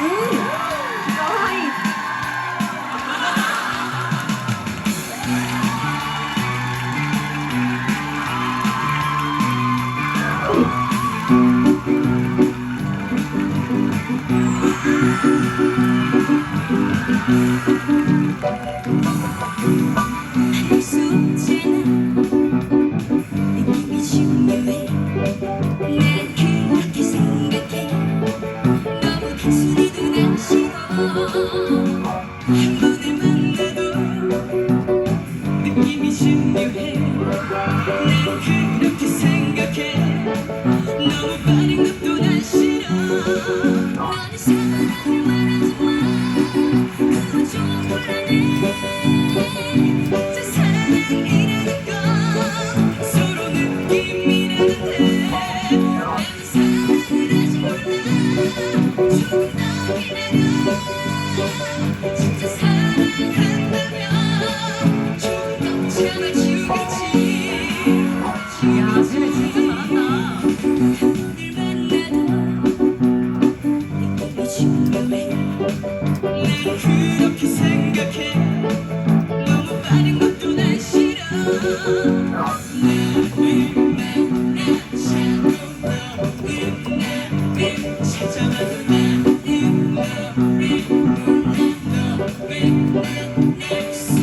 Mm. 신묘해 내가 그렇게 생각해. 너무 빠른 것도 난 싫어. 너는 사랑을 말하지 그건 좀 곤란해. 저 사랑이라는 건 서로 느낌이라는데. 나는 사랑 그다지 몰라. 조금 더 기다려. Thanks.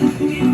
Música